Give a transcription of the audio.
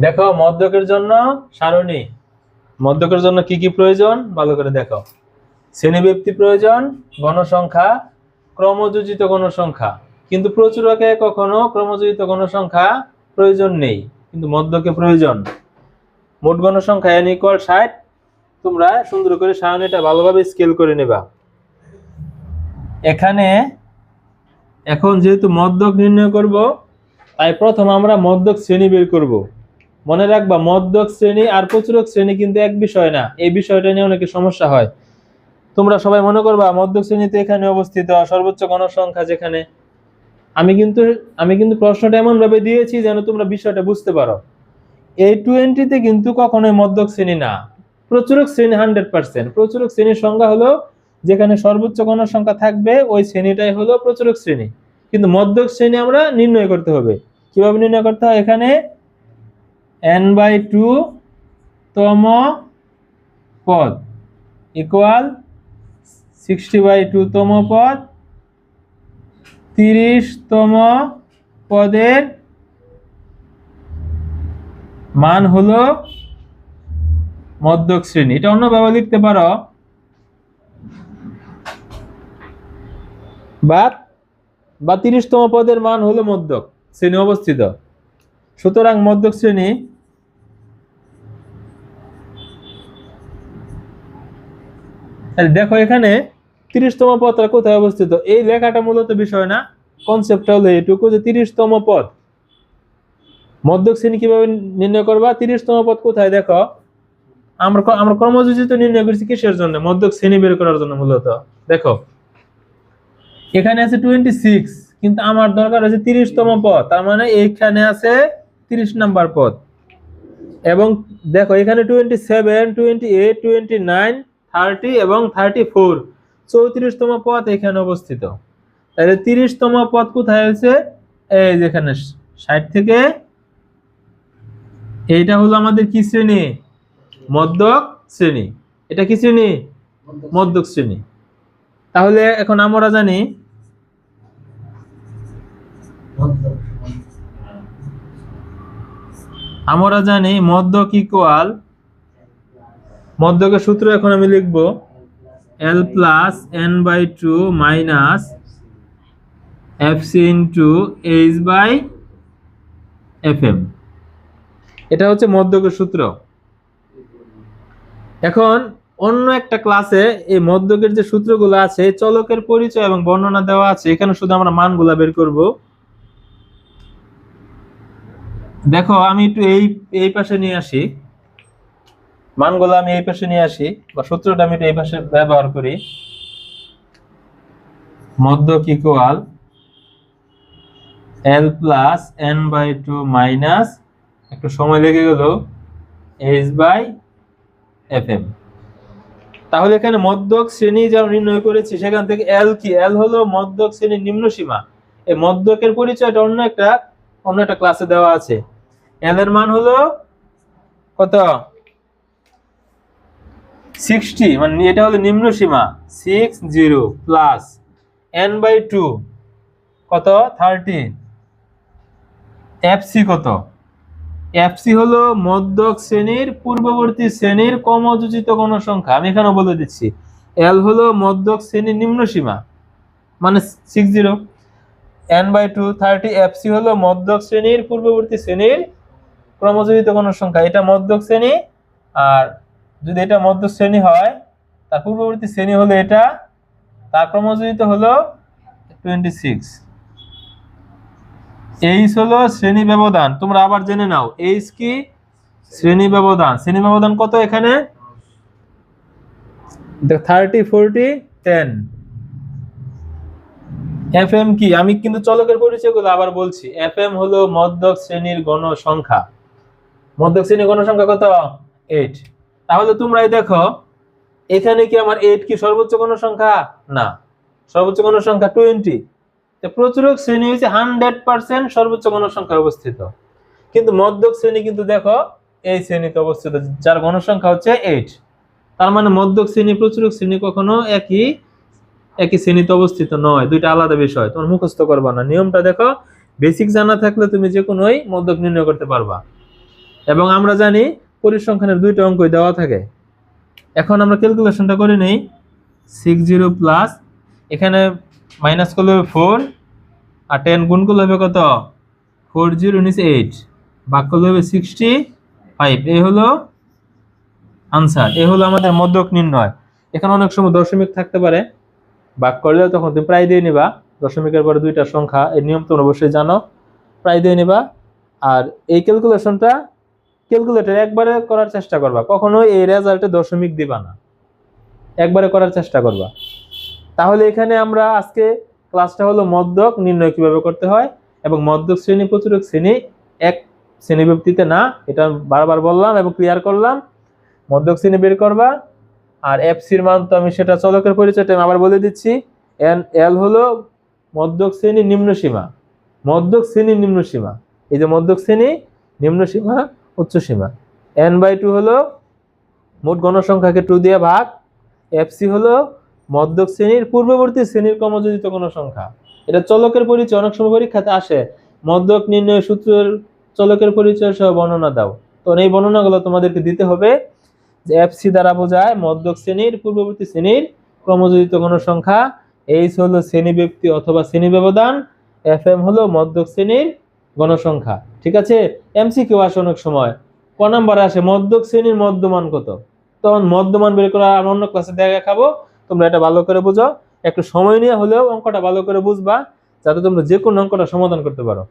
দেখো মদ্যকের জন্য সারণী। মদ্যকের জন্য কি কি প্রয়োজন? ভালো করে দেখো শ্রেণীব্যক্তি প্রয়োজন, গণসংখ্যা, ক্রমযোজিত গণসংখ্যা। কিন্তু প্রচুরকে কখনো ক্রমযোজিত গণসংখ্যা প্রয়োজন নেই। কিন্তু মদ্যকে প্রয়োজন। মোট গণসংখ্যা এন ইকুয়াল ষাট। তোমরা সুন্দর করে সারণীটা ভালোভাবে স্কেল করে নেবা। এখানে এখন যেহেতু মদ্যক নির্ণয় করব, তাই প্রথম আমরা মদ্যক শ্রেণি বের করব। মনে রাখবা, মদ্যক শ্রেণি আর প্রচুরক শ্রেণি কিন্তু এক বিষয় না। এই বিষয়টা নিয়ে অনেকে সমস্যা হয়। তোমরা সবাই মনে করবা, মদ্যক শ্রেণীতে এখানে অবস্থিত সর্বোচ্চ গণসংখ্যা যেখানে। আমি কিন্তু আমি কিন্তু প্রশ্নটা এমন ভাবে দিয়েছি যেন তোমরা বিষয়টা বুঝতে পারো। এই টোয়েন্টিতে কিন্তু কখনোই মদ্যক শ্রেণি না। প্রচুরক শ্রেণি হান্ড্রেড পার্সেন্ট। প্রচুরক শ্রেণির সংখ্যা হলো যেখানে সর্বোচ্চ গণসংখ্যা থাকবে, ওই শ্রেণীটাই হলো প্রচুরক শ্রেণি। কিন্তু মধ্যক শ্রেণি আমরা নির্ণয় করতে হবে। কীভাবে নির্ণয় করতে হয়? এখানে এন বাই টু তম পদ ইকুয়াল সিক্সটি বাই টু তম পদ তিরিশতম পদের মান হলো মধ্যক শ্রেণি। এটা অন্যভাবে লিখতে পারো। বা বা তিরিশতম পদের মান হলো মধ্যক শ্রেণি অবস্থিত। সুতরাং মধ্যক শ্রেণি দেখো এখানে তিরিশতম পদটা কোথায় অবস্থিত? এই লেখাটা মূলত বিষয় না কনসেপ্টটা হলো এটুকু যে তিরিশতম পদ। মধ্যক শ্রেণি কীভাবে নির্ণয় করবা? তিরিশতম পদ কোথায় দেখো? আমরা আমরা কর্মযোজিত নির্ণয় করছি কিসের জন্য? মধ্যক শ্রেণি বের করার জন্য মূলত। দেখো এখানে আছে টোয়েন্টি সিক্স কিন্তু আমার দরকার আছে তিরিশতম পদ। তার মানে এইখানে আছে তিরিশ নাম্বার পদ। এবং দেখো, এখানে twenty seven twenty eight twenty nine thirty এবং থার্টি ফোর চৌত্রিশতম পথ এখানে অবস্থিত। তাহলে তিরিশতম পথ কোথায় আছে? এই যেখানে ষাট থেকে, এইটা হলো আমাদের কি শ্রেণি? মধ্যক শ্রেণি। এটা কি শ্রেণি? মধ্যক শ্রেণি। তাহলে এখন আমরা জানি আমরা জানি মধ্যক ইকুয়াল মধ্যকের সূত্র এখন আমি লিখব। L plus N by two minus F C into H by F M এটা হচ্ছে মধ্যকের সূত্র। এখন অন্য একটা ক্লাসে এই মধ্যকের যে সূত্রগুলো আছে, চলকের পরিচয় এবং বর্ণনা দেওয়া আছে, এখানে শুধু আমরা মানগুলা বের করব। দেখো, আমি একটু এই এই পাশে নিয়ে আসি। মানগুলো আমি এই পাশে নিয়ে আসি, বা সূত্রটা আমি একটু এই পাশে ব্যবহার করি। মধ্যক equal L plus N by two minus একটু সময় লেগে গেল এইচ বাই এফ এম তাহলে এখানে মধ্যক শ্রেণি যা নির্ণয় করেছি, সেখান থেকে এল কি? এল হলো মধ্যক শ্রেণির নিম্ন সীমা এই মধ্যকের পরিচয়টা অন্য একটা অন্য একটা ক্লাসে দেওয়া আছে। এল এর মান হলো কত? সিক্সটি মানে এটা হলো নিম্ন সীমা। Six zero plus N by two কত? থার্টি এফসি কত? এফসি হলো মধ্যক শ্রেণির পূর্ববর্তী শ্রেণির কমযোজিত গণসংখ্যা আমি এখানে বলে দিচ্ছি। এল হলো মধ্যক শ্রেণির নিম্ন সীমা। মানে six zero N by two thirty FC হলো মধ্যক শ্রেণির পূর্ববর্তী শ্রেণির ক্রমযোজিত গণসংখ্যা এটা মধ্যক শ্রেণি, আর যদি এটা মধ্য শ্রেণি হয়, তার পূর্ববর্তী শ্রেণি হলো এটা, তার ক্রমযোজিত হলো টোয়েন্টি সিক্স এইচ হলো শ্রেণি ব্যবধান, তোমরা আবার জেনে নাও এইচ কি? শ্রেণি ব্যবধান। শ্রেণি ব্যবধান কত এখানে? Thirty forty ten F M কি? আমি কিন্তু চলকের পরিচয়গুলো আবার বলছি। এফ এম হলো মধ্যক শ্রেণির গণসংখ্যা। মধ্যক শ্রেণির গণসংখ্যা কত? এইট তাহলে তোমরাই দেখো, এখানে কি আমার এইট কি সর্বোচ্চ গণসংখ্যা? না। সর্বোচ্চ গণসংখ্যা টোয়েন্টি প্রচুরক শ্রেণি হচ্ছে হান্ড্রেড পার্সেন্ট সর্বোচ্চ গণসংখ্যা অবস্থিত। কিন্তু মধ্যক শ্রেণি কিন্তু দেখো, এই শ্রেণীতে অবস্থিত, যার গণসংখ্যা হচ্ছে এইট তার মানে মধ্যক শ্রেণি, প্রচুরক শ্রেণি কখনো একই একই শ্রেণীতে অবস্থিত নয়। দুইটা আলাদা বিষয়, তোমার মুখস্থ করবা না। নিয়মটা দেখো বেসিক জানা থাকলে তুমি যে কোনোই মধ্যক নির্ণয় করতে পারবা। এবং আমরা জানি পরিসংখ্যানের দুইটা অঙ্কই দেওয়া থাকে। এখন আমরা ক্যালকুলেশনটা করে নেই। সিক্স জিরো প্লাস এখানে মাইনাস করলে হবে ফোর আর টেন গুণ করলে হবে কত? ফোর জিরো নিচে এইট ভাগ করলে হবে সিক্সটি ফাইভ এই হলো আনসার এ হলো আমাদের মধ্যক নির্ণয়। এখানে অনেক সময় দশমিক থাকতে পারে। ভাগ করলেও তখন তুমি প্রায় দিয়ে নিবা। দশমিকের পরে দুইটা সংখ্যা এই নিয়ম তোমরা অবশ্যই জানো। প্রায় দিয়ে নিবা। আর এই ক্যালকুলেশনটা ক্যালকুলেটর একবারে করার চেষ্টা করবা। কখনো এই রেজাল্টে দশমিক দিবা না। একবারে করার চেষ্টা করবা। তাহলে এখানে আমরা আজকে ক্লাসটা হলো মদ্যক নির্ণয় কীভাবে করতে হয়? এবং মদ্যক শ্রেণি প্রচুরক শ্রেণি এক শ্রেণি ব্যক্তিতে না, এটা বারবার বললাম এবং ক্লিয়ার করলাম। মদ্যক শ্রেণি বের করবা। আর এফসির মান তো আমি সেটা চলকের পরিচয়টা আমি আবার বলে দিচ্ছি। এন এল হলো মদ্যক শ্রেণি নিম্ন সীমা মদ্যক শ্রেণি নিম্ন সীমা এই যে মদ্যক শ্রেণি নিম্ন সীমা উচ্চ সীমা এন বাই টু হলো মোট গণসংখ্যাকে টু দিয়ে ভাগ। এফসি হলো মদ্যক শ্রেণির পূর্ববর্তী শ্রেণির ক্রমযোজিত গণসংখ্যা। এটা চলকের পরিচয়, অনেক সময় পরীক্ষাতে আসে। মদ্যক নির্ণয় সূত্রের চলকের পরিচয় সহ বর্ণনা দাও। তো এই বর্ণনাগুলো তোমাদেরকে দিতে হবে যে এফসি দ্বারা বোঝায় মদ্যক শ্রেণির পূর্ববর্তী শ্রেণির ক্রমযোজিত গণসংখ্যা। এইচ হলো শ্রেণি ব্যক্তি অথবা শ্রেণি ব্যবধান এফ এম হলো মদ্যক শ্রেণির গণসংখ্যা, ঠিক আছে? এমসি কেউ আসে অনেক সময়। ক নাম্বারে আসে? মদ্যক শ্রেণির মধ্যমান কত? তখন মধ্যমান বের করে আমরা অন্য ক্লাসে দেখা খাব। তোমরা এটা ভালো করে বুঝো। একটু সময় নিয়ে হলেও অঙ্কটা ভালো করে বুঝবা, যাতে তোমরা যে কোনো অঙ্কটা সমাধান করতে পারো।